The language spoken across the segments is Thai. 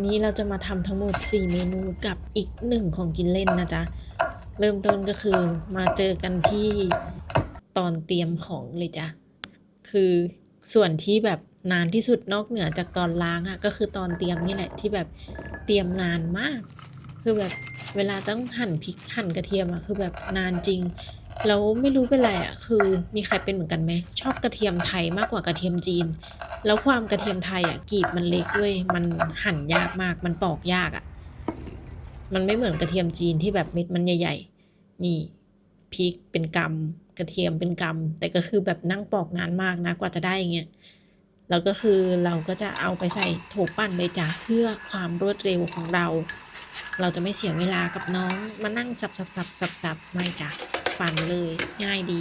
วันนี้เราจะมาทำทั้งหมด 4 เมนูกับอีกหนึ่งของกินเล่นนะจ๊ะ เริ่มต้นก็คือมาเจอกันที่ตอนเตรียมของเลยจ้ะ คือส่วนที่แบบนานที่สุดนอกเหนือจากตอนล้างอะ่ะก็คือตอนเตรียมนี่แหละที่แบบเตรียมนานมาก คือแบบเวลาต้องหั่นพริกหั่นกระเทียมอะคือแบบนานจริง แล้วไม่รู้เป็นไรอะคือมีใครเป็นเหมือนกันไหมชอบกระเทียมไทยมากกว่ากระเทียมจีน แล้วความกระเทียมไทยอะกรีบมันเล็กด้วยมันหั่นยากมาก มันปอกยากอะ มันไม่เหมือนกระเทียมจีนที่แบบเม็ดมันใหญ่ ๆ นี่พริกเป็นกำกระเทียมเป็นกำแต่ก็คือแบบนั่งปอกนานมากนะกว่าจะได้อย่างเงี้ยแล้วก็คือเราก็จะเอาไปใส่โถปั่นเลยจ้ะเพื่อความรวดเร็วของเรา เราจะไม่เสียเวลากับน้องมานั่งสับสับสับสับสับไม่จ้ะ ปั่นเลย ง่ายดี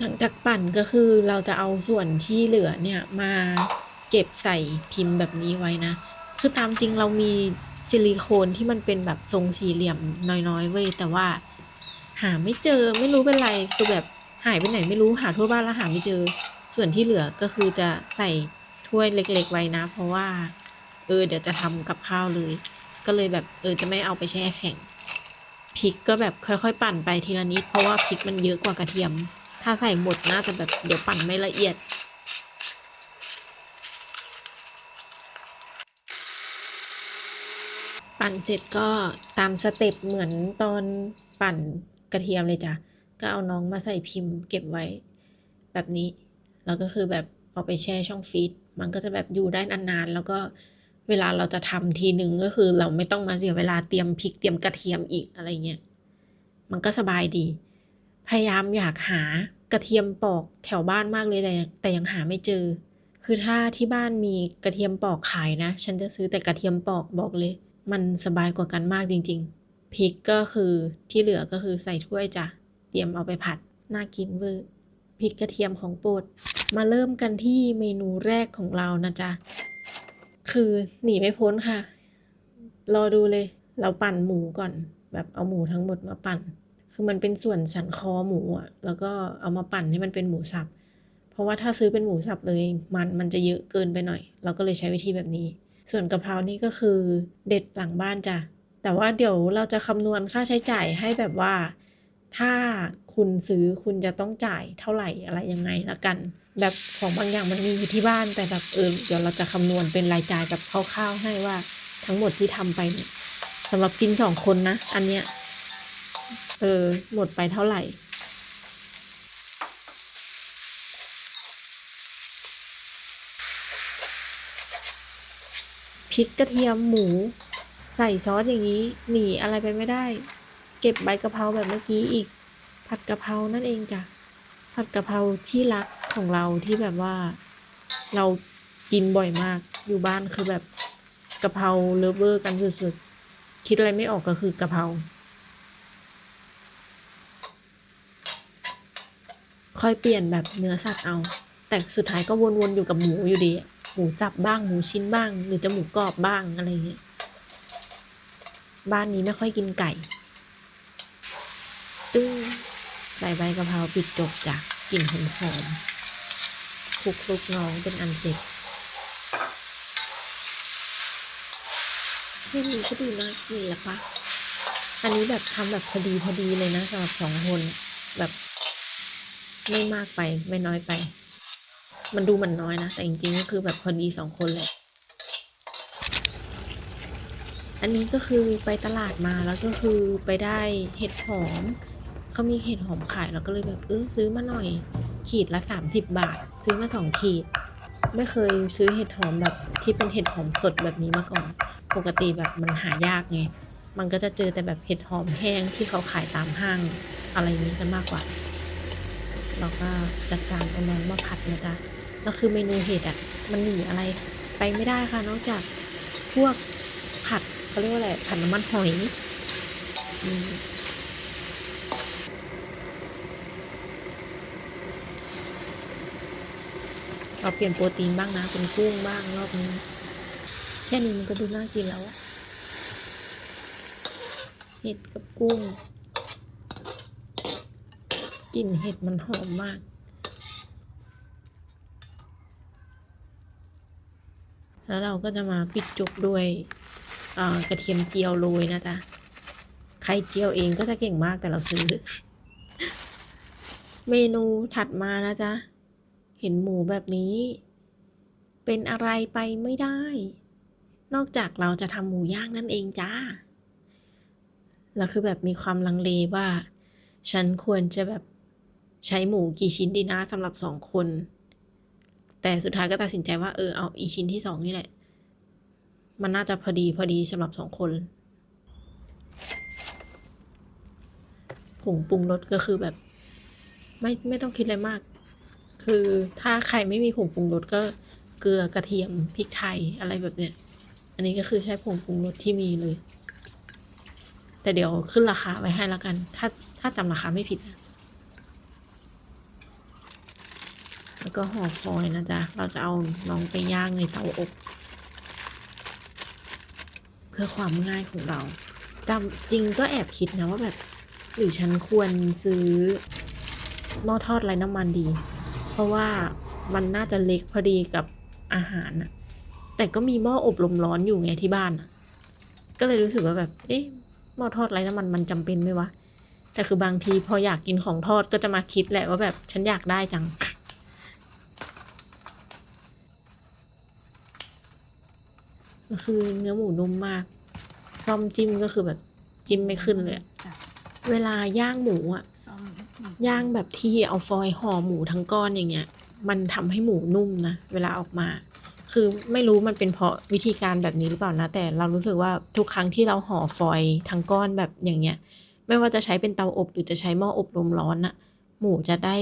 หลังจากปั่นก็คือเราจะเอาส่วนที่เหลือเนี่ยมาเก็บใส่พิมพ์แบบนี้ไว้นะ คือตามจริงเรามีซิลิโคนที่มันเป็นแบบทรงสี่เหลี่ยมน้อยๆเว้ยแต่ว่าหาไม่เจอไม่รู้เป็นไรคือแบบหายไปไหนไม่รู้หาทั่วบ้านแล้วหาไม่เจอ ส่วนที่เหลือก็คือจะใส่ ถ้วยเล็ก ๆ ไว้นะ เพราะว่า เออ เดี๋ยวจะทำกับข้าวเลย ก็เลยแบบเออจะไม่เอาไปแช่แข็งพริกก็แบบค่อยๆ ปั่นไปทีละนิด เพราะว่าพริกมันเยอะกว่ากระเทียม ถ้าใส่หมดน่าจะแบบเดี๋ยวปั่นไม่ละเอียดปั่นเสร็จก็ตามสเต็ปเหมือนตอนปั่นกระเทียมเลยจ้ะ ก็เอาน้องมาใส่พิมพ์เก็บไว้แบบนี้ แล้วก็คือแบบ เอาไปแช่ช่องฟรีซมันก็จะแบบอยู่ได้นานๆ แล้วก็เวลาเราจะทำทีหนึ่งก็คือเราไม่ต้องมาเสียเวลาเตรียมพริกเตรียมกระเทียมอีกอะไรเงี้ย มันก็สบายดี พยายามอยากหากระเทียมปอกแถวบ้านมากเลยแต่แต่ยังหาไม่เจอ คือถ้าที่บ้านมีกระเทียมปอกขายนะ ฉันจะซื้อแต่กระเทียมปอกบอกเลย มันสบายกว่ากันมากจริง ๆพริกก็คือที่เหลือก็คือใส่ถ้วยจ้ะเตรียมเอาไปผัดน่ากินเวอร์ พริกกระเทียมของโปรด มาเริ่มกันที่เมนูแรกของเรานะจ๊ะ คือหนีไม่พ้นค่ะ รอดูเลย เราปั่นหมูก่อน แบบเอาหมูทั้งหมดมาปั่น คือมันเป็นส่วนสันคอหมูอะแล้วก็เอามาปั่นให้มันเป็นหมูสับ เพราะว่าถ้าซื้อเป็นหมูสับเลย มันมันจะเยอะเกินไปหน่อย เราก็เลยใช้วิธีแบบนี้ ส่วนกะเพรานี่ก็คือเด็ดหลังบ้านจ้ะ แต่ว่าเดี๋ยวเราจะคำนวณค่าใช้จ่ายให้แบบว่า ถ้าคุณซื้อคุณจะต้องจ่ายเท่าไหร่อะไรยังไงละกัน แบบของบางอย่างมันมีอยู่ที่บ้านแต่แบบเออเดี๋ยวเราจะคำนวณเป็นรายจ่ายแบบคร่าวๆให้ว่าทั้งหมดที่ทำไปเนี่ยสำหรับกินสองคนนะ อันเนี้ยเออหมดไปเท่าไหร่พริกกระเทียมหมู ใส่ซอสอย่างนี้หนีอะไรไปไม่ได้ ก็บใบกะเพราแบบเมื่อกี้อีก ผัดกะเพรานั่นเองจ้ะผัดกะเพราที่รักของเราที่แบบว่า เรากินบ่อยมากอยู่บ้านคือแบบกะเพราเลเวอร์กันสุดๆคิดอะไรไม่ออกก็คือกะเพราค่อยเปลี่ยนแบบเนื้อสัตว์เอา แต่สุดท้ายก็วนๆอยู่กับหมูอยู่ดี หมูสับบ้างหมูชิ้นบ้าง หรือจะหมูกรอบบ้างอะไรเงี้ย บ้านนี้ไม่ค่อยกินไก่ ตึ้งใส่ใบกะเพราปิดจบจ้ะกลิ่นหอมหอมคลุกคลุกน้องเป็นอันเสร็จแค่นี้ก็ดูน่ากินแล้วปะอันนี้แบบทำแบบพอดีพอดีเลยนะสำหรับสองคนแบบไม่มากไปไม่น้อยไป มันดูเหมือนน้อยนะแต่จริงๆก็คือแบบพอดีสองคนเลยอันนี้ก็คือไปตลาดมาแล้วก็คือไปได้เห็ดหอม เขามีเห็ดหอมขายเราก็เลยแบบเออซื้อมาหน่อย ขีดละ 30 บาท ซื้อมาสองขีด ไม่เคยซื้อเห็ดหอมแบบที่เป็นเห็ดหอมสดแบบนี้มาก่อน ปกติแบบมันหายากไง มันก็จะเจอแต่แบบเห็ดหอมแห้งที่เขาขายตามห้างอะไรนี้กันมากกว่า เราก็จัดการเอาน้องมาผัดนะจ๊ะแล้วคือเมนูเห็ดอะมันหนีอะไรไปไม่ได้ค่ะนอกจากพวกผัดเขาเรียกว่าอะไรผัดน้ำมันหอยอืม เราเปลี่ยนโปรตีนบ้างนะ เป็นกุ้งบ้างรอบนี้ แค่นี้มันก็ดูน่ากินแล้วเห็ดกับกุ้งกลิ่นเห็ดมันหอมมาก แล้วเราก็จะมาปิดจุกด้วยกระเทียมเจียวโรยนะจ๊ะใครเจียวเองก็จะเก่งมากแต่เราซื้อ เมนูถัดมานะจ๊ะ ห็นหมูแบบนี้ เป็นอะไรไปไม่ได้ นอกจากเราจะทำหมูย่างนั่นเองจ้าแล้วคือแบบมีความลังเลว่า ฉันควรจะแบบใช้หมูกี่ชิ้นดีนะสำหรับสองคน แต่สุดท้ายก็ตัดสินใจว่าเออเอาอีชิ้นที่สองนี่แหละ มันน่าจะพอดีพอดีสำหรับสองคนผงปรุงรสก็คือแบบ ไม่ไม่ต้องคิดอะไรมาก คือถ้าใครไม่มีผงปรุงรสก็เกลือกระเทียมพริกไทยอะไรแบบเนี้ย อันนี้ก็คือใช้ผงปรุงรสที่มีเลย แต่เดี๋ยวขึ้นราคาไว้ให้แล้วกัน ถ้าถ้าจำราคาไม่ผิดนะแล้วก็ห่อฟอยนะจ๊ะ เราจะเอาน้องไปย่างในเตาอบ เพื่อความง่ายของเราจำจริงก็แอบคิดนะว่าแบบ หรือฉันควรซื้อหม้อทอดไร้น้ำมันดี เพราะว่ามันน่าจะเล็กพอดีกับอาหารน่ะแต่ก็มีหม้ออบลมร้อนอยู่ไงที่บ้านน่ะก็เลยรู้สึกว่าแบบ เอ๊ะ หม้อทอดไร้น้ำมันมันจำเป็นไหมวะ แต่คือบางทีพออยากกินของทอดก็จะมาคิดแหละว่าแบบฉันอยากได้จังก็คือเนื้อหมูนุ่มมาก ซ่อมจิ้มก็คือแบบจิ้มไม่ขึ้นเลยอะจ้ะเวลาย่างหมูอะซ่อม ย่างแบบที่เอาฟอยล์ห่อหมูทั้งก้อนอย่างเงี้ย มันทำให้หมูนุ่มนะ เวลาออกมา คือไม่รู้มันเป็นเพราะวิธีการแบบนี้หรือเปล่านะ แต่เรารู้สึกว่าทุกครั้งที่เราห่อฟอยล์ทั้งก้อนแบบอย่างเงี้ย ไม่ว่าจะใช้เป็นเตาอบหรือจะใช้หม้ออบลมร้อนอะหมูจะได้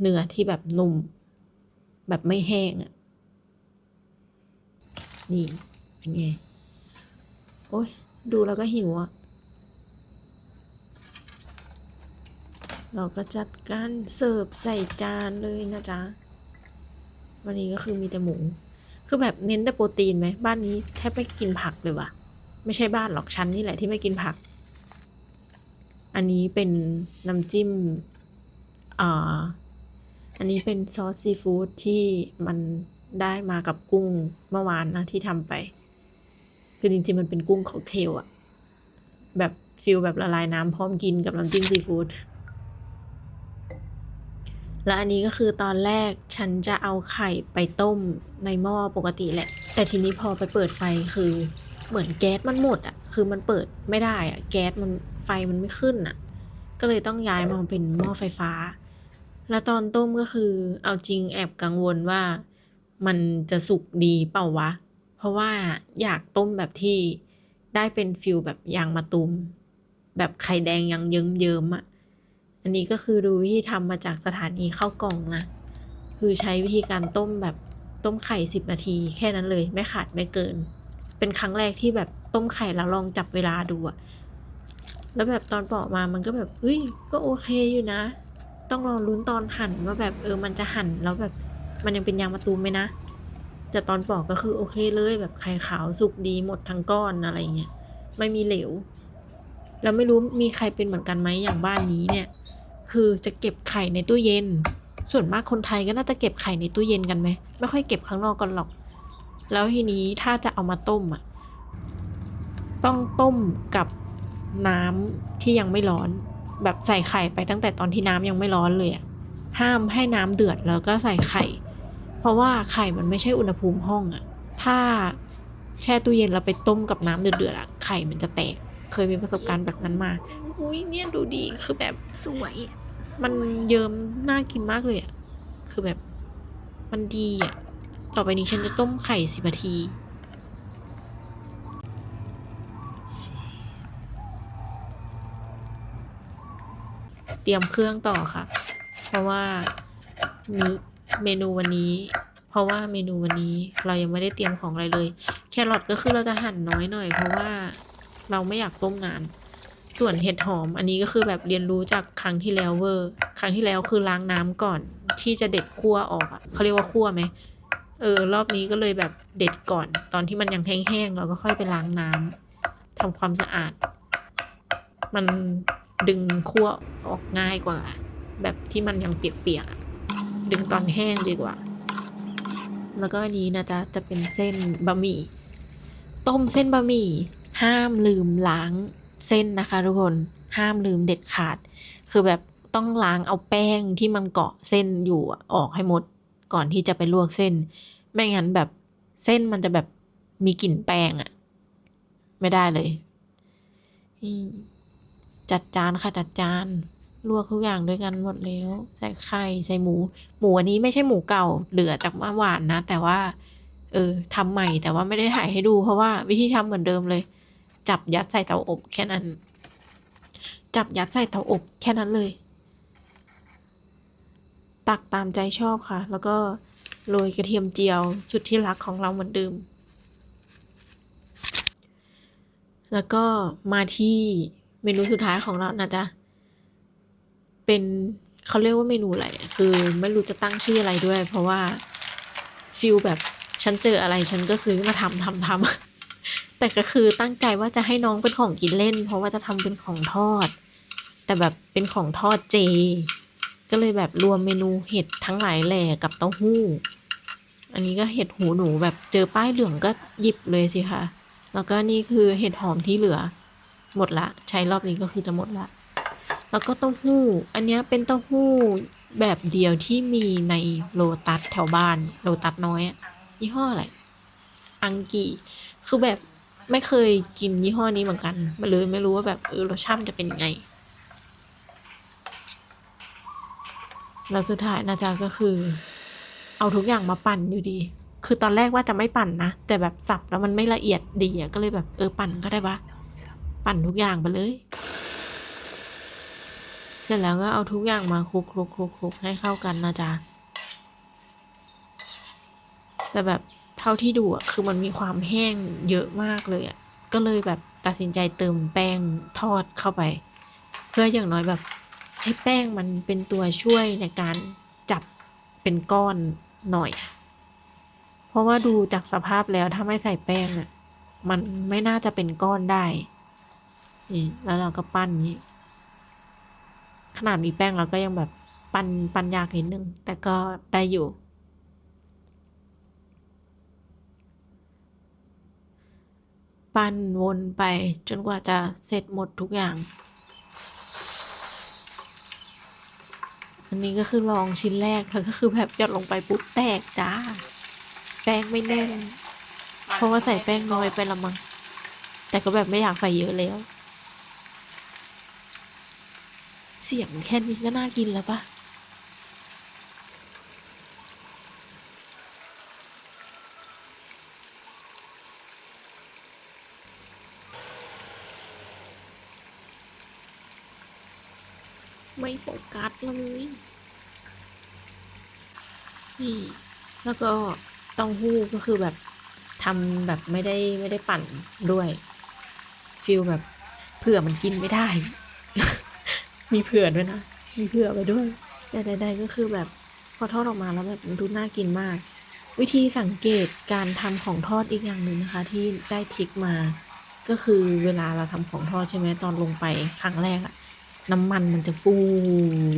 เนื้อที่แบบนุ่ม แบบไม่แห้งอะนี่เป็นไง โอ้ยดูแล้วก็หิวอะ เราก็จัดการเสิร์ฟใส่จานเลยนะจ๊ะ วันนี้ก็คือมีแต่หมู คือแบบเน้นแต่โปรตีนไหม บ้านนี้แทบไม่กินผักเลยว่ะ ไม่ใช่บ้านหรอกชั้นนี่แหละที่ไม่กินผัก อันนี้เป็นน้ำจิ้มอ่าอันนี้เป็นซอสซีฟู้ดที่มันได้มากับกุ้งเมื่อวานนะที่ทำไป คือจริงๆมันเป็นกุ้งค็อกเทลอะแบบฟิลแบบละลายน้ำพร้อมกินกับน้ำจิ้มซีฟู้ด และอันนี้ก็คือตอนแรกฉันจะเอาไข่ไปต้มในหม้อปกติแหละ แต่ทีนี้พอไปเปิดไฟคือเหมือนแก๊สมันหมดอะ คือมันเปิดไม่ได้อะ แก๊สมันไฟมันไม่ขึ้นอะ ก็เลยต้องย้ายมาเป็นหม้อไฟฟ้า แล้วตอนต้มก็คือเอาจริงแอบกังวลว่ามันจะสุกดีเปล่าวะ เพราะว่าอยากต้มแบบที่ได้เป็นฟิลแบบยางมะตูมแบบไข่แดงยังเยิ้มๆอะ อันนี้ก็คือดูวิธีทำมาจากสถานีข้าวกล่องนะ คือใช้วิธีการต้มแบบต้มไข่สิบนาที แค่นั้นเลยไม่ขาดไม่เกิน เป็นครั้งแรกที่แบบต้มไข่แล้วลองจับเวลาดูอะแล้วแบบตอนปอกมามันก็แบบเฮ้ยก็โอเคอยู่นะ ต้องรองลุ้นตอนหั่นว่าแบบเออมันจะหั่นแล้วแบบมันยังเป็นยางมะตูมไหมนะแต่ตอนปอกก็คือโอเคเลยแบบไข่ขาวสุกดีหมดทั้งก้อนอะไรเงี้ยไม่มีเหลว แล้วไม่รู้มีใครเป็นเหมือนกันไหมอย่างบ้านนี้เนี่ย คือจะเก็บไข่ในตู้เย็น ส่วนมากคนไทยก็น่าจะเก็บไข่ในตู้เย็นกันไหมไม่ค่อยเก็บข้างนอกกันหรอก แล้วทีนี้ถ้าจะเอามาต้มอะต้องต้มกับน้ำที่ยังไม่ร้อน แบบใส่ไข่ไปตั้งแต่ตอนที่น้ำยังไม่ร้อนเลยอะห้ามให้น้ำเดือดแล้วก็ใส่ไข่ เพราะว่าไข่มันไม่ใช่อุณหภูมิห้องอะถ้าแช่ตู้เย็นแล้วไปต้มกับน้ำเดือดๆอะไข่มันจะแตก เคยมีประสบการณ์แบบนั้นมา อุ้ยเนี่ยดูดีคือแบบสวยอะ มันเยิ้มน่ากินมากเลยอะคือแบบมันดีอะต่อไปนี้ฉันจะต้มไข่สิบนาที เตรียมเครื่องต่อค่ะ เพราะว่าเมนูวันนี้ เพราะว่าเมนูวันนี้เรายังไม่ได้เตรียมของอะไรเลย แครอทก็คือเราจะหั่นน้อยหน่อย เพราะว่าเราไม่อยากต้มนาน ส่วนเห็ดหอมอันนี้ก็คือแบบเรียนรู้จากครั้งที่แล้วเวอร์ ครั้งที่แล้วคือล้างน้ำก่อน ที่จะเด็ดคั่วออกอะเขาเรียกว่าคั่วไหมเออ รอบนี้ก็เลยแบบเด็ดก่อน ตอนที่มันยังแห้งๆเราก็ค่อยไปล้างน้ำทำความสะอาด มันดึงคั่วออกง่ายกว่า แบบที่มันยังเปียกๆดึงตอนแห้งดีกว่า แล้วก็อันนี้นะจ๊ะจะเป็นเส้นบะหมี่ต้มเส้นบะหมี่ห้ามลืมล้าง เส้นนะคะ ทุกคนห้ามลืมเด็ดขาด คือแบบต้องล้างเอาแป้งที่มันเกาะเส้นอยู่ออกให้หมดก่อนที่จะไปลวกเส้น ไม่งั้นแบบเส้นมันจะแบบมีกลิ่นแป้งอะไม่ได้เลยจัดจานค่ะจัดจานลวกทุกอย่างด้วยกันหมดแล้ว ใส่ไข่ใส่หมู หมูอันนี้ไม่ใช่หมูเก่าเหลือจากเมื่อวานนะ แต่ว่า เออทำใหม่แต่ว่าไม่ได้ถ่ายให้ดูเพราะว่าวิธีทำเหมือนเดิมเลย จับยัดใส่เตาอบแค่นั้น จับยัดใส่เตาอบแค่นั้นเลย ตักตามใจชอบค่ะ แล้วก็โรยกระเทียมเจียวสุดที่รักของเราเหมือนเดิม แล้วก็มาที่เมนูสุดท้ายของเรานะจ๊ะ เป็นเขาเรียกว่าเมนูอะไร คือไม่รู้จะตั้งชื่ออะไรด้วย เพราะว่าฟิลแบบฉันเจออะไรฉันก็ซื้อมาทำทำทำ แต่ก็คือตั้งใจว่าจะให้น้องเป็นของกินเล่น เพราะว่าจะทำเป็นของทอด แต่แบบเป็นของทอดเจ ก็เลยแบบรวมเมนูเห็ดทั้งหลายแหล่กับเต้าหู้ อันนี้ก็เห็ดหูหนูแบบเจอป้ายเหลืองก็หยิบเลยสิคะแล้วก็นี่คือเห็ดหอมที่เหลือ หมดละ ใช้รอบนี้ก็คือจะหมดละ แล้วก็เต้าหู้ อันนี้เป็นเต้าหู้แบบเดียวที่มีในโลตัสแถวบ้าน โลตัสน้อยยี่ห้ออะไร อังกี คือแบบไม่เคยกินยี่ห้อนี้เหมือนกันมาเลยไม่รู้ว่าแบบเออรสชาติมันจะเป็นยังไง แล้วสุดท้ายนะจ๊ะก็คือ เอาทุกอย่างมาปั่นอยู่ดี คือตอนแรกว่าจะไม่ปั่นนะ แต่แบบสับแล้วมันไม่ละเอียดดีอะก็เลยแบบเออปั่นก็ได้ปะปั่นทุกอย่างไปเลย เสร็จแล้วก็เอาทุกอย่างมาคลุกคลุกคลุกคลุกให้เข้ากันนะจ๊ะแต่แบบ เท่าที่ดูอะคือมันมีความแห้งเยอะมากเลยอะก็เลยแบบตัดสินใจเติมแป้งทอดเข้าไป เพื่ออย่างน้อยแบบให้แป้งมันเป็นตัวช่วยในการจับเป็นก้อนหน่อย เพราะว่าดูจากสภาพแล้วถ้าไม่ใส่แป้งอะมันไม่น่าจะเป็นก้อนได้นี่แล้วเราก็ปั้นนี้ขนาดมีแป้งเราก็ยังแบบปั้นปั้นยากนิดนึง แต่ก็ได้อยู่ ปั้นวนไปจนกว่าจะเสร็จหมดทุกอย่าง อันนี้ก็คือลองชิ้นแรกแล้วก็คือแบบหยดลงไปปุ๊บแตกจ้า แป้งไม่แน่น เพราะว่าใส่แป้งน้อยไปละมั้ง แต่ก็แบบไม่อยากใส่เยอะแล้ว เสียงแค่นี้ก็น่ากินแล้วปะไโฟกัสเลยนี่แล้วก็เต้าหู้ก็คือแบบทำแบบไม่ได้ไม่ได้ปั่นด้วยฟิลแบบเผื่อมันกินไม่ได้ มีเผื่อด้วยนะ มีเผื่อไปด้วย แต่ใดๆก็คือแบบพอทอดออกมาแล้วแบบมันดูน่ากินมาก วิธีสังเกตการทำของทอดอีกอย่างหนึ่งนะคะ ที่ได้ทิกมา ก็คือเวลาเราทำของทอดใช่ไหมตอนลงไปครั้งแรกอะ น้ำมันมันจะฟู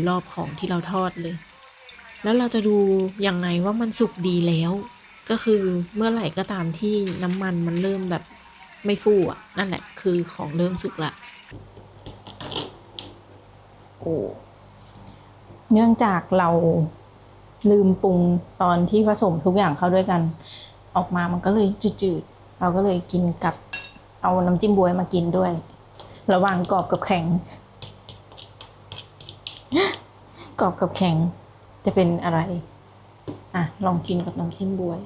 รอบของที่เราทอดเลย แล้วเราจะดูยังไงว่ามันสุกดีแล้ว ก็คือเมื่อไหร่ก็ตามที่น้ำมันมันเริ่มแบบไม่ฟูอะ นั่นแหละ คือของเริ่มสุกละ โอ้เนื่องจากเราลืมปรุงตอนที่ผสมทุกอย่างเข้าด้วยกัน ออกมามันก็เลยจืดๆ เราก็เลยกินกับเอาน้ำจิ้มบวยมากินด้วย ระหว่างกรอบกับแข็ง กรอบกับแข็งจะเป็นอะไร อะ ลองกินกับน้ำจิ้มบวย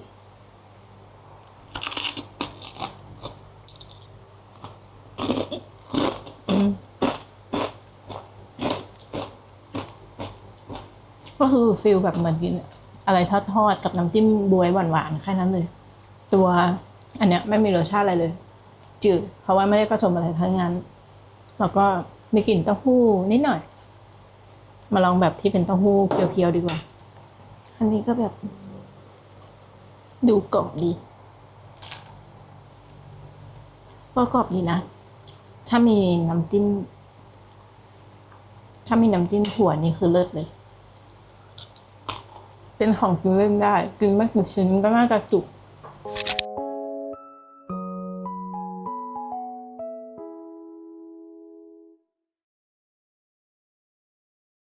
ก็คือฟิลแบบเหมือนกินอะไรทอดๆกับน้ำจิ้มบวยหวานๆแค่นั้นเลย ตัวอันเนี้ยไม่มีรสชาติอะไรเลย จืดเพราะว่าไม่ได้ผสมอะไรทั้งนั้น แล้วก็มีกลิ่นเต้าหู้นิดหน่อย มาลองแบบที่เป็นเต้าหู้เพียวๆดีกว่า อันนี้ก็แบบ ดูกรอบดีก็กรอบดีนะ ถ้ามีน้ำจิ้ม ถ้ามีน้ำจิ้มถั่วนี่คือเลิศเลย เป็นของกินเล่นได้ กินไม่กี่ชิ้นก็น่าจะจุก